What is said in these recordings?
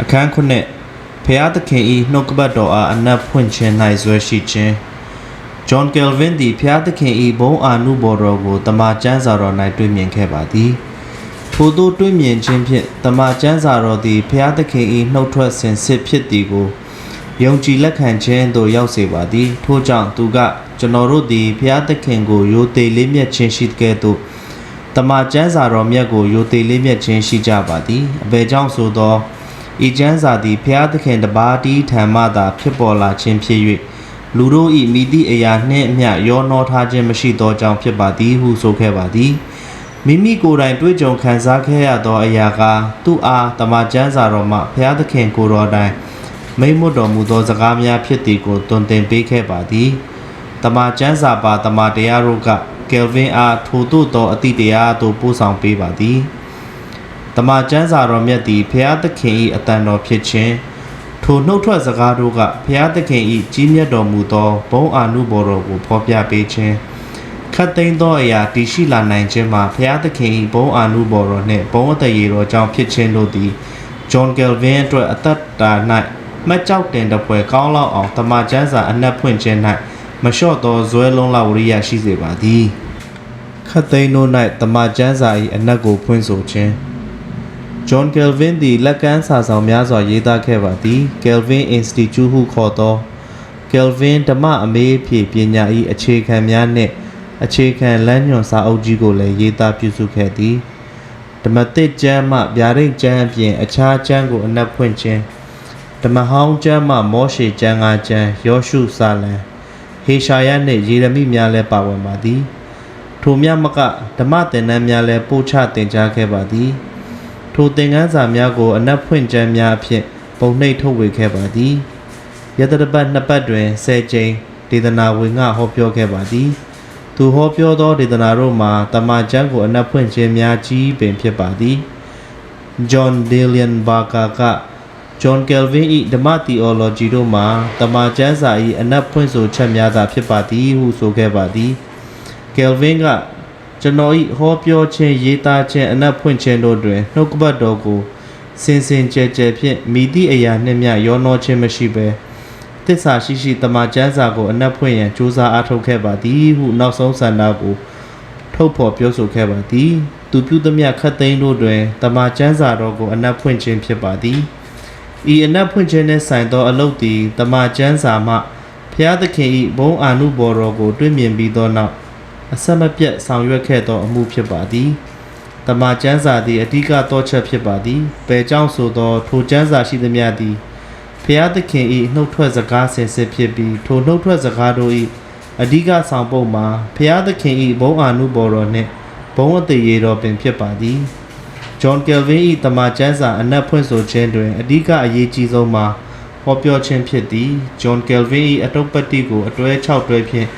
အခန်းခုနှစ်ဖျားသခင်ဤနှုတ်ကပတ်တော်အားအနက်ဖွင့်ခြင်း၌ဇွဲရှိခြင်းဂျွန်ကယ်ဗင်သည်ဖျားသခင်ဤဘုံအာနုဘော်တော်ကိုတမန်ကျမ်းစာတော်၌တွေ့မြင်ခဲ့ပါသည်ထို့သောတွေ့မြင်ခြင်းဖြင့်တမန်ကျမ်းစာတော်သည်ဖျားသခင်ဤနှုတ်ထွက်စင်စစ်ဖြစ်သည်ကိုယုံကြည်လက်ခံခြင်းသို့ရောက်စေပါသည်ထို့ကြောင့်သူကကျွန်တော်တို့သည်ဖျားသခင်ကိုယိုသေးလေးမြတ်ခြင်းရှိကဲ့သို့တမန်ကျမ်းစာတော်မြတ်ကိုယိုသေးလေးမြတ်ခြင်းရှိကြပါသည်အဘယ်ကြောင့်ဆိုသော ဤကျမ်းစာသည်ဖျားသခင်တပါးတီးထံမှသာဖြစ်ပေါ်လာခြင်းဖြစ်၍လူတို့ဤမိသည့်အရာနှင့်အမျှရောနှောထားခြင်းမရှိသောကြောင့်ဖြစ်ပါသည်ဟုဆိုခဲ့ပါသည်မိမိကိုယ်တိုင်တွေ့ကြုံခံစားခဲ့ရသောအရာကသူ့အားတမန်ကျမ်းစာတော်မှဖျားသခင်ကိုယ်တော်တိုင်မိမ့်မွတ်တော်မူသောစကားများဖြစ်သည်ကိုတွင်တင်ပေးခဲ့ပါသည်တမန်ကျမ်းစာပါတမန်တရားတို့ကကယ်ဗင်အားထိုသို့သောအတိတရားသို့ပို့ဆောင်ပေးပါသည်တ မန်ကျမ်းစာတော်မြတ်သည်ဖျားသခင်၏အတန်တော်ဖြစ်ခြင်းထိုနှုတ်ထွက်စကားတို့ကဖျားသခင်၏ကြီးမြတ်တော်မူသောဘုံအာနုဘော်တော်ကိုဖော်ပြပေးခြင်းခတ်သိမ်းသောအရာတည်ရှိလာနိုင်ခြင်းမှာဖျားသခင်၏ဘုံအာနုဘော်တော်နှင့်ဘုံအတရေတော်ကြောင့်ဖြစ်ခြင်းတို့သည်ဂျွန်ကယ်ဗင်အတွက်အသက်တာ၌မှတ်ကြောက်တင်တပွဲကောင်းလောက်အောင်တမန်ကျမ်းစာအနက်ဖွင့်ခြင်း၌မလျှော့သောဇွဲလုံးလောက်ဝရိယရှိစေပါသည်ခတ်သိမ်းတို့၌တမန်ကျမ်းစာ၏အနက်ကိုဖွင့်ဆိုခြင်း ဂျွန်ကယ်ဗင်သည်လက်ကမ်းစာဆောင်များစွာရေးသားခဲ့ပါသည်ကယ်ဗင်အင်စတီကျူဟုခေါ်သောကယ်ဗင်ဓမ္မအမေးဖြေပညာ၏အခြေခံများနှင့်အခြေခံလမ်းညွှန်စာအုပ်ကြီးကိုလည်းရေးသားပြုစုခဲ့သည်ဓမ္မသစ်ကျမ်းမှဗျာဒိတ်ကျမ်းအပြင်အခြားကျမ်းကိုအနက်ဖွင့်ခြင်းဓမ္မဟောင်းကျမ်းမှမောရှေကျမ်းငါကျမ်းယောရှုစာလံဟေရှာယနှင့်ယေရမိများလည်းပါဝင်ပါသည်ထိုမြတ်မကဓမ္မသင်တန်းများလည်းပို့ချသင်ကြားခဲ့ပါသည် ထိုသင်ခန်းစာများကိုအနက်ဖွင့်ကျမ်းများအဖြစ်ပုံနှိပ်ထုတ်ဝေခဲ့ပါသည်ယတတပတ်နှစ်ပတ်တွင်၁၀ကြိမ်ဒေသနာဝင်ငါဟောပြောခဲ့ပါသည် သူဟောပြောသောဒေသနာတို့မှာတမန်ကျမ်းကိုအနက်ဖွင့်ခြင်းများကြီးပင်ဖြစ်ပါသည် John Dalian Barker က John Calvin ၏ဓမ္မ theology တို့မှာတမန်ကျမ်းစာ၏အနက်ဖွင့်ဆိုချက်များသာဖြစ်ပါသည်ဟုဆိုခဲ့ပါသည် Calvin က ကျွန်တော်၏ဟောပြောခြင်းရေးသားခြင်းအနက်ဖွင့်ခြင်းတို့တွင်နှုတ်ကပတ်တော်ကိုစင်စင်ကြဲကြဲဖြင့်မိသည့်အရာနှင့်မျှရောနှောခြင်းမရှိဘဲသစ္စာရှိရှိတမန်ကျမ်းစာကိုအနက်ဖွင့်ရန်ကြိုးစားအားထုတ်ခဲ့ပါသည်ဟုနောက်ဆုံးဆန္ဒကိုထုတ်ဖော်ပြောဆိုခဲ့ပါသည် သူပြုသမျှခတ်သိမ်းတို့တွင်တမန်ကျမ်းစာတော်ကိုအနက်ဖွင့်ခြင်းဖြစ်ပါသည်ဤအနက်ဖွင့်ခြင်းနှင့်ဆိုင်သောအလုပ်သည်တမန်ကျမ်းစာမှဖျားသခင်၏ဘုံအာနုဘော်တော်ကို တွေ့မြင်ပြီးသောနောက် အဆက်မပြတ်ဆောင်ရွက်ခဲ့သောအမှုဖြစ်ပါသည်တမန်ကျမ်းစာသည်အဓိကသောချက်ဖြစ်ပါသည်ဘယ်ကြောင့်ဆိုသောထိုကျမ်းစာရှိသမျှသည်ဖျားသခင်၏နှုတ်ထွက်စကားဆင်စစ်ဖြစ်ပြီးထိုနှုတ်ထွက်စကားတို့၏အဓိကဆောင်ပုဒ်မှာဖျားသခင်၏ဘုံအာနုဘော်တော်နှင့်ဘုံအသေးရေတော်ပင်ဖြစ်ပါသည်ဂျွန်ကယ်ဗင်၏တမန်ကျမ်းစာအနက်ဖွင့်ဆိုခြင်းတွင်အဓိကအရေးကြီးဆုံးမှာဟောပြောခြင်းဖြစ်သည်ဂျွန်ကယ်ဗင်၏အတုပ္ပတ္တိကိုအတွဲ6တွဲဖြင့်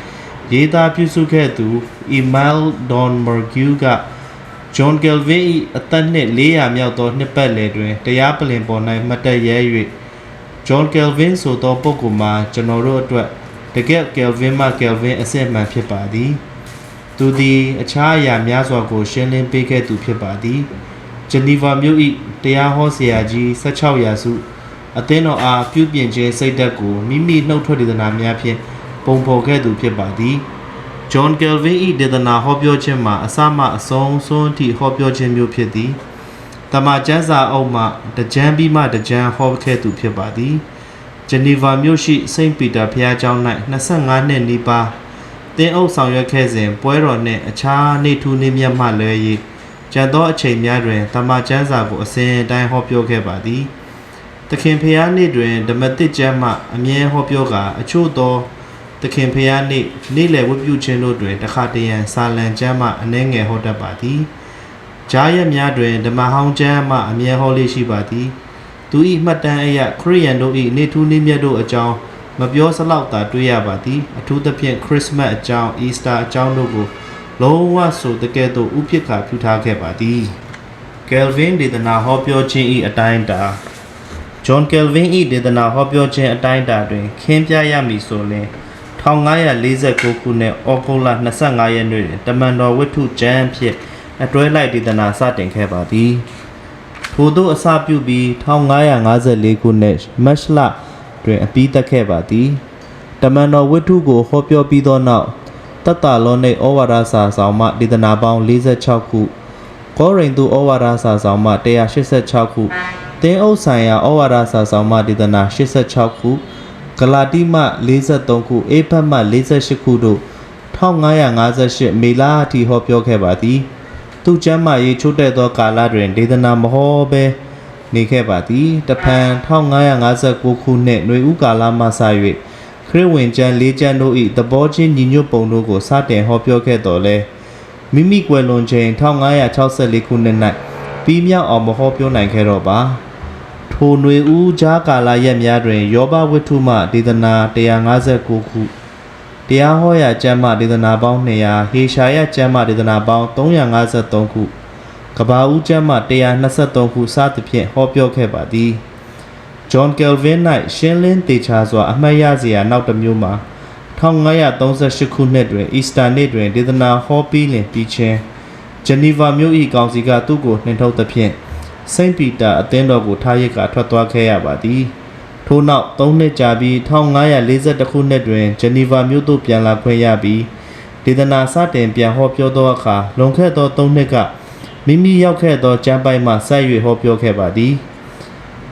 ရေးသားပြုစုခဲ့သူအီမိုင်ဒွန်မာဂူကဂျွန်ကယ်ဗင်၏အသက်နှင့်400မြောက်သောနှစ်ပတ်လည်တွင် တရားပလင်ပေါ်၌မတ်တက်ရဲ၍ဂျွန်ကယ်ဗင်ဆိုသောပုဂ္ဂိုလ်မှာ ကျွန်တော်တို့အတွက် တကယ်ကယ်ဗင်မှကယ်ဗင်အစစ်အမှန်ဖြစ်ပါသည် သူသည် အခြားအရာများစွာကို ရှင်းလင်းပေးခဲ့သူဖြစ်ပါသည် ဂျနီဗာမြို့၏တရားဟောဆရာကြီး 16 ရာစု အသင်းတော်အား ပြုပြင်ခြင်းစိတ်ဓာတ်ကို မိမိနှုတ်ထွက်ဒေသနာများဖြင့် ပုံဖော်ခဲ့သူဖြစ်ပါသည်ဂျွန်ကယ်ဗင်၏ဒေသနာဟောပြောခြင်းမှာအစမှအဆုံးစွန်းအထိဟောပြောခြင်းမျိုးဖြစ်သည်တမန်ကျမ်းစာအုပ်မှတကြမ်းပြီးမှတကြမ်းဟောခဲ့သူဖြစ်ပါသည်ဂျနီဗာမြို့ရှိစိန့်ပီတာဘုရားကျောင်း၌25နှစ်နီးပါးတင်းအုပ်ဆောင်ရွက်ခဲ့စဉ်ပွဲတော်နှင့်အခြားနေထူးနေမြတ်မှလွဲ၍ကျန်သောအချိန်များတွင်တမန်ကျမ်းစာကိုအစဉ်အတိုင်းဟောပြောခဲ့ပါသည်။သခင်ဖျားနေ့တွင်ဓမ္မတိကျမ်းမှအမြဲဟောပြောကာအချို့သော သခင်ဖျားနေ့နေ့လည်ဝတ်ပြုခြင်းတို့တွင်တခါတရံစာလံကျမ်းမှအနှဲငယ်ဟောတတ်ပါသည်။ဂျားရက်များတွင်ဓမ္မဟောင်းကျမ်းမှအမြဲဟောလေးရှိပါသည်။သူ၏မှတ်တမ်းအရခရိယန်တို့၏နေထူးနေမြတ်တို့အကြောင်းမပြောစလောက်သာတွေ့ရပါသည်အထူးသဖြင့်ခရစ်မတ်အကြောင်းအီစတာအကြောင်းတို့ကိုလုံးဝဆိုတကယ်တော့ဥပိ္ပခါပြုထားခဲ့ပါသည်ကယ်ဗင်ဒေသနာဟောပြောခြင်း၏အတိုင်းအတာဂျွန်ကယ်ဗင်၏ဒေသနာဟောပြောခြင်းအတိုင်းအတာတွင်ခင်းပြရမည်ဆိုလျှင် 1549ခုနှစ်ဩဂုတ်လ25ရက်နေ့တွင်တမန်တော်ဝတ္ထုကျမ်းဖြင့်အတွဲလိုက်ဒေသနာစတင်ခဲ့ပါသည်ထို့သောအစပြုပြီး1554ခုနှစ်မတ်လတွင်အပြီးသက်ခဲ့ပါသည်တမန်တော်ဝိထုကိုဟောပြောပြီးသောနောက်တတ္တလောနိဩဝါဒစာဆောင်မှဒေသနာပေါင်း46ခုကောရိန္သုဩဝါဒစာဆောင်မှ186ခုသင်းအုပ်ဆိုင်ရာဩဝါဒစာဆောင်မှဒေသနာ86ခု ဂလာတိမှ43ခုအေဖတ်မှ48ခုတို့1558မေလအထိဟောပြောခဲ့ပါသည် သူကျမ်းမာရေးချို့တဲ့သောကာလတွင်ဒေသနာမဟောဘဲနေခဲ့ပါသည်တဖန်1559ခုနှစ်ຫນွေဦးကာလမှစ၍ခရစ်ဝင်ကျမ်း၄ကျမ်းတို့၏သဘောချင်းညီညွတ်ပုံတို့ကိုစတင်ဟောပြောခဲ့တော်လဲမိမိကွယ်လွန်ချိန်1564ခုနှစ်၌ပြီးမြောက်အောင်မဟောပြောနိုင်ခဲ့တော့ပါ ထိုຫນွေဦးကြားကာလရက်များတွင် ယောဘဝိထုမှဒေသနာ159ခုတရားဟောရာကျမ်းမာဒေသနာပေါင်း200ဟေရှာယကျမ်းမာဒေသနာပေါင်း353ခုကဘာဦးကျမ်းမာ123ခုစသဖြင့်ဟောပြောခဲ့ပါသည်ဂျွန်ကယ်ဗင်၌ရှင်းလင်းတေချာစွာအမှတ်ရစရာနောက်တစ်မျိုးမှာ1538ခုနှစ်တွင်အီစတာနေ့တွင်ဒေသနာဟောပြီးလင်ပြီးချင်းဂျနီဗာမြို့၏ကောင်စီကသူ့ကိုနှင်ထုတ်သဖြင့် စိန့်ပီတာအသင်းတော်ကိုထားရစ်ကထွက်သွားခဲ့ရပါသည်ထို့နောက်၃နှစ်ကြာပြီး1542ခုနှစ်တွင်ဂျနီဗာမြို့သို့ပြန်လာခွင့်ရပြီးဒေသနာစတင်ပြန်ဟောပြောသောအခါလွန်ခဲ့သော၃နှစ်ကမိမိရောက်ခဲ့သောကျမ်းပိုက်မှဆက်၍ဟောပြောခဲ့ပါသည်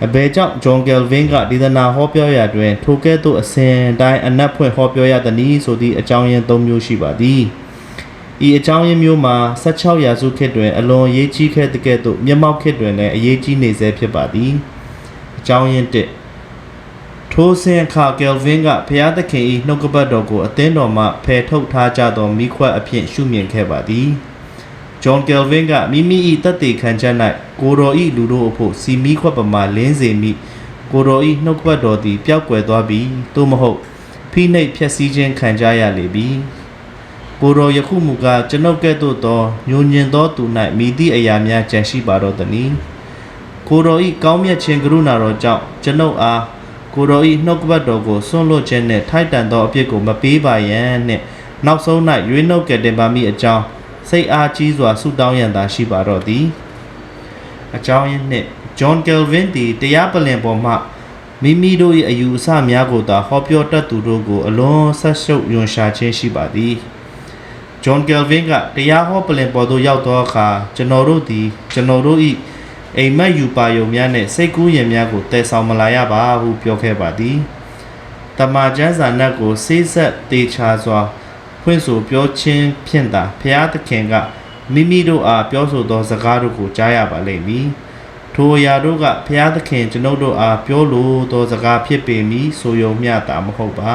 အဘယ်ကြောင့်ဂျွန်ကယ်ဗင်ကဒေသနာဟောပြောရာတွင် ထိုကဲ့သို့အစဉ်တိုင်းအနက်ဖွင့်ဟောပြောရသည်နည်းဆိုသည့်အကြောင်းရင်း၃မျိုးရှိပါသည် ဤအကြောင်းရင်းမျိုးမှာ16ရာစုခေတ်တွင်အလွန်အရေးကြီးခဲ့တဲ့ကဲ့သို့မျက်မှောက်ခေတ်တွင်လည်းအရေးကြီးနေဆဲဖြစ်ပါသည်အကြောင်းရင်း1ထိုစဉ်အခါကယ်ဗင်ကဖျားသခင်၏နှုတ်ကပတ်တော်ကိုအသင်းတော်မှဖယ်ထုတ်ထားကြသောမိခွက်အဖြစ်ရှုမြင်ခဲ့ပါသည်ဂျွန်ကယ်ဗင်ကမိမိ၏တသက်ခံချက်၌ကိုတော်၏လူတို့အဖို့စီမိခွက်ပမာလင်းစေမိကိုတော်၏နှုတ်ကပတ်တော်သည်ပျောက်ကွယ်သွားပြီသို့မဟုတ်ဖိနှိပ်ဖျက်ဆီးခြင်းခံကြရလေပြီ ကိုတော်ယခုမူကားကျွန်ုပ်ကဲ့သို့သောညဉ့်ညင်သောသူ၌မိသည့်အရာများကြံရှိပါတော့သနည်းကိုတော်၏ကောင်းမြတ်ခြင်းကရုဏာတော်ကြောင့်ကျွန်ုပ်အားကိုတော်ဤနှုတ်ကပတ်တော်ကိုဆွန့်လွတ်ခြင်းနှင့်ထိုက်တန်သောအပြစ်ကိုမပေးပါရန်နှင့်နောက်ဆုံး၌ရွေးနှုတ်ကယ်တင်ပါမည်အကြောင်းစိတ်အားကြီးစွာဆုတောင်းရန်သာရှိပါတော့သည်အကြောင်းရင်းနှင့်ဂျွန်ကယ်ဗင်သည်တရားပလင်ပေါ်မှမိမိတို့၏အယူအဆများကိုသာဟောပြောတတ်သူတို့ကိုအလွန်ဆက်ရှုပ်ယွန်ရှာခြင်းရှိပါသည် ဂျွန်ကယ်ဗင်ကတရားဟောပလင်ပေါ်သို့ရောက်သောအခါကျွန်တော်တို့သည်ကျွန်တော်တို့၏အိမ်မက်ယူပါယုံများနှင့်စိတ်ကူးရင်များကိုတည်ဆောင်မလာရပါဟုပြောခဲ့ပါသည်တမန်ကျမ်းစာနတ်ကိုစိဆက်တေချာစွာဖွင့်ဆိုပြောခြင်းဖြင့်သာဖျားသခင်ကမိမိတို့အားပြောဆိုသောစကားတို့ကိုကြားရပါလိမ့်မည်ထိုအရာတို့ကဖျားသခင်ကျွန်ုပ်တို့အားပြောလိုသောစကားဖြစ်ပေမည်ဆိုယုံမျှတာမဟုတ်ပါ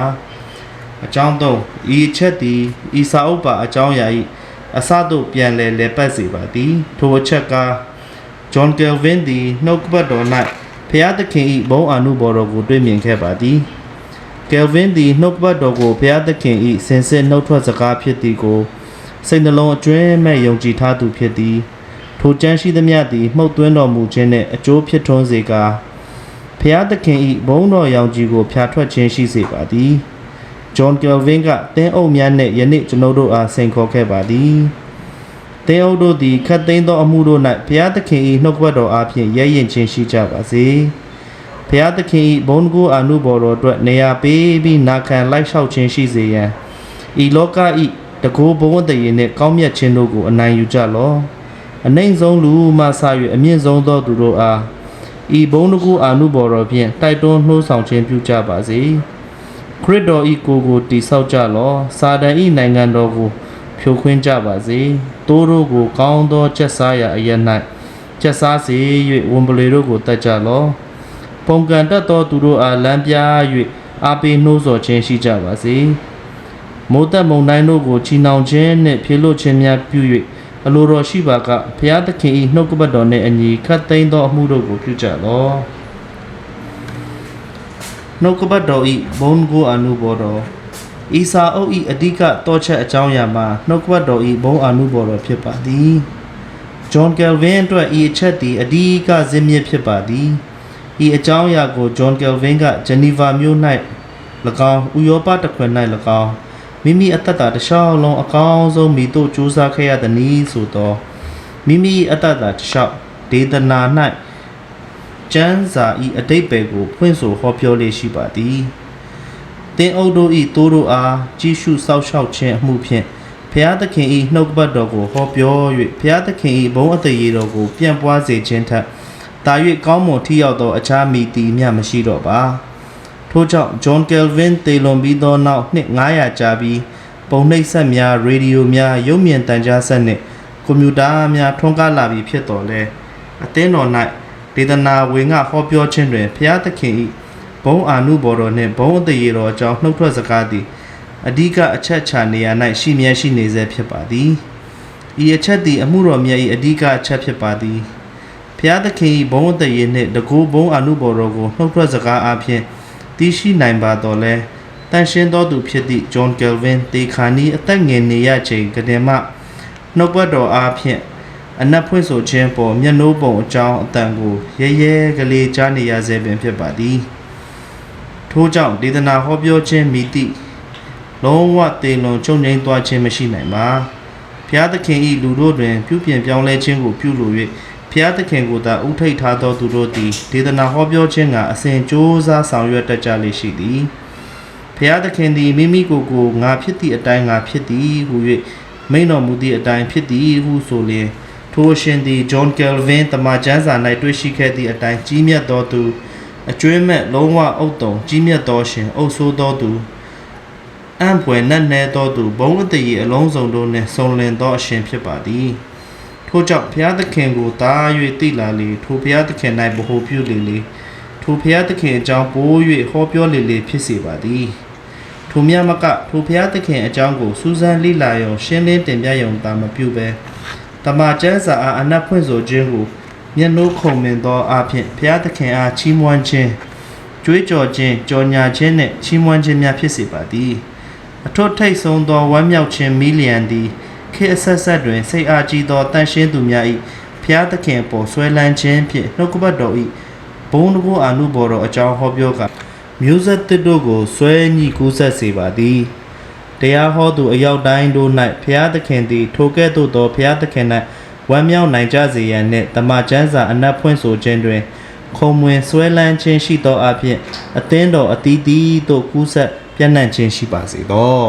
အကြောင်းသုံးဤအချက်သည်ဤစာအုပ်ပါအကြောင်းအရာ၏အစသို့ပြန်လဲလဲပတ်စေပါသည်ထိုအချက်ကဂျွန်ကယ်ဗင်သည်နှုတ်ကပတ်တော်၌ဖျားသခင်၏ဘုန်းအာနုဘော်တော်ကိုတွေ့မြင်ခဲ့ပါသည်ကယ်ဗင်သည်နှုတ်ကပတ်တော်ကိုဖျားသခင်၏စင်စစ်နှုတ်ထွက်စကားဖြစ်သည်ကိုစိတ်နှလုံးအကျွမ်းမဲ့ယုံကြည်ထားသူဖြစ်သည်ထိုကြမ်းရှိသမျှသည်မှုတ်သွင်းတော်မူခြင်းနှင့်အကျိုးဖြစ်ထွန်းစေကာဖျားသခင်၏ဘုန်းတော်ရောင်ကြီးကိုဖျားထွက်ခြင်းရှိစေပါသည် ဂျွန်ကယ်ဗင်ကတင်းအုပ်များနှင့်ယနေ့ကျွန်ုပ်တို့အားစိန်ခေါ်ခဲ့ပါသည်တင်းအုပ်တို့သည်ခတ်သိမ်းသောအမှုတို့၌ဘုရားသခင်၏နှုတ်ကပတ်တော်အားဖြင့်ရဲရင်ခြင်းရှိကြပါစေဘုရားသခင်၏ဘုန်းကူအာနုဘော်တော်အတွက်နေရာပေးပြီးနာခံလိုက်လျှောက်ခြင်းရှိစေရန်ဤလောက၏တကိုးဘုံတည်နှင့်ကောင်းမြတ်ခြင်းတို့ကိုအနိုင်ယူကြလော့အနိုင်ဆုံးလူမှဆ၍အမြင့်ဆုံးသောသူတို့အားဤဘုံတကူအာနုဘော်တော်ဖြင့်တိုက်တွန်းနှိုးဆောင်ခြင်းပြုကြပါစေ ခရစ်တော်ဤကိုယ်ကိုတည်ဆောက်ကြလော့စာတန်ဤနိုင်ငံတော်ကိုဖြိုခွင်းကြပါစေတိုးတို့ကိုကောင်းသောချက်စားရာအရ၌ချက်စားစေ၍ဝန်ပလေတို့ကိုတတ်ကြလော့ပုံကံတတ်သောသူတို့အားလမ်းပြ၍အားပေးနှိုးဆော်ခြင်းရှိကြပါစေမိုးသက်မုန်တိုင်းတို့ကိုချီနှောင်ခြင်းနှင့်ပြေလွတ်ခြင်းများပြု၍အလိုတော်ရှိပါကဘုရားသခင်၏နှုတ်ကပတ်တော်နှင့်အညီခတ်သိမ်းသောအမှုတို့ကိုပြုကြလော့ နှုတ်ကပတ်တော်၏ဘုန်းကိုအနုဘော်တော်ဤစာအုပ်၏အဓိကတောချက်အကြောင်းအရာမှာနှုတ်ကပတ်တော်၏ဘုန်းအနုဘော်တော်ဖြစ်ပါသည်ဂျွန်ကယ်ဗင်အတွက်ဤအချက်သည်အဓိကဇင်းမြစ်ဖြစ်ပါသည်ဤအကြောင်းအရာကိုဂျွန်ကယ်ဗင်ကဂျနီဗာမြို့၌၎င်းဥရောပတစ်ခွင်၌၎င်းမိမိအသက်တာတစ်လျှောက်လုံးအကောင်းဆုံးမိတို့စူးစမ်းခဲ့ရသည်နည်းဆိုသောမိမိအသက်တာတစ်လျှောက်ဒေသနာ၌ ကျမ်းစာဤအတိတ်ပဲကို ဖွင့်ဆိုဟောပြောလေရှိပါသည်တင်အုပ်တို့ဤတိုးတို့အားကြီးစုစောက်ရှောက်ခြင်းအမှုဖြင့်ဖျားသခင်ဤနှုတ်ကပတ်တော်ကိုဟောပြော၍ဖျားသခင်ဤဘုံအသေးရေတော်ကိုပြန့်ပွားစေခြင်းထက်တာ၍ကောင်းမွန်ထိရောက်သောအခြားမိတီမျှမရှိတော့ပါထို့ကြောင့်ဂျွန်ကယ်ဗင်တေလွန်ပြီးသောနောက်နှစ်900ကြာပြီးပုံနှိပ်ဆက်များရေဒီယိုများရုပ်မြင်သံကြားဆက်နှင့်ကွန်ပျူတာများထွန်းကားလာပြီးဖြစ်တော်လဲအသင်းတော်၌ ဒေသနာဝင်ငါဟောပြောခြင်းတွင်ဖျားသခင်၏ဘုံအာနုဘော်တော်နှင့်ဘုံအသေးတော်အကြောင်းနှုတ်ထွက်စကားသည်အဓိကအချက်ချာနေရာ၌ရှိမြဲရှိနေစေဖြစ်ပါသည်ဤအချက်သည်အမှုတော်မြတ်၏အဓိကအချက်ဖြစ်ပါသည်ဖျားသခင်၏ဘုံအသက်ရည်နှင့်တကူဘုံအနုဘော်တော်ကိုနှုတ်ထွက်စကားအပြင်တည်ရှိနိုင်ပါတော်လဲတန်ရှင်းသောသူဖြစ်သည့်ဂျွန်ကယ်ဗင်တေခါနီအသက်ငယ်နေရချိန်ကတည်းမှနှုတ်ပတ်တော်အားဖြင့် အနက်ဖွင့်ဆိုခြင်းပေါ်မျက်နှိုးပုံအကြောင်းအတန်ကိုရဲရဲကလေးကြားနေရစေပင်ဖြစ်ပါသည်ထို့ကြောင့်ဒေသနာဟောပြောခြင်းမိတိလုံးဝတေလွန်ချုပ်ငိမ့်သွားခြင်းမရှိနိုင်ပါဖျားသခင်ဤလူတို့တွင် ပြုပြင်ပြောင်းလဲခြင်းကိုပြုလို၍ဖျားသခင်ကိုသာဥထိတ်ထားသောသူတို့သည်ဒေသနာဟောပြောခြင်းကအစဉ်ကြိုးစားဆောင်ရွက်တတ်ကြလေရှိသည်ဖျားသခင်သည်မိမိကိုယ်ကိုငါဖြစ်သည့်အတိုင်းငါဖြစ်သည်ဟု၍မိန့်တော်မူသည့်အတိုင်းဖြစ်သည်ဟုဆိုလျင် ထိုအရှင်သည်ဂျွန်ကယ်ဗင်တမန်ကျမ်းစာ၌တွေ့ရှိခဲ့သည့်အတိုင်းကြီးမြတ်သောသူအကျွမ်းမဲ့လုံးဝအုတ်တုံကြီးမြတ်သောရှင်အုပ်ဆိုးသောသူအံ့ဖွယ်နက်နဲသောသူဘုံအတည်အလုံးစုံတို့နှင့်ဆုံလင်သောအရှင်ဖြစ်ပါသည်ထို့ကြောင့်ဘုရားသခင်ကိုတား၍တိလာလေထိုဘုရားသခင်၌ဗဟုပြုလေလေထိုဘုရားသခင်အကြောင်းပိုး၍ဟောပြောလေလေဖြစ်စေပါသည်ထိုမြတ်မကထိုဘုရားသခင်အကြောင်းကိုစူးစမ်းလေ့လာရုံရှင်းလင်းတင်ပြရုံသာမပြုဘဲ တမန်ကျမ်းစာအားအနက်ဖွင့်ဆိုခြင်းကိုမျက်နှိုးခုံမင်သောအဖြစ်ဘုရားသခင်အားချီးမွမ်းခြင်းကြွေးကြော်ခြင်းကြော်ညာခြင်းနှင့်ချီးမွမ်းခြင်းများဖြစ်စေပါသည်အထွတ်ထိပ်ဆုံးသောဝမ်းမြောက်ခြင်းမီလီယံသည်ခေတ်အဆက်ဆက်တွင်စိတ်အားကြီးသောတန်ရှင်းသူများ၏ဖျားသခင်ပေါ်ဆွဲလန်းခြင်းဖြင့်နှုတ်ကပတ်တော်၏ဘုံတကူအာနုဘော်တော်အကြောင်းဟောပြောကမျိုးဆက်တစ်တို့ကိုဆွဲညှိကူးဆက်စေပါသည် တရားဟောသူအရောက်တိုင်းတို့၌ဖျားသခင်သည် ထိုကဲ့သို့သောဖျားသခင်၌ဝမ်းမြောက်နိုင်ကြစေရန်နှင့်တမန်ကျမ်းစာအနက်ဖွင့်ဆိုခြင်းတွင်ခုံမွင်ဆွဲလန်းခြင်းရှိသောအဖြစ်အသင်းတော်အသီးသီးသို့ကူးဆက်ပြန့်နှံ့ခြင်းရှိပါစေသော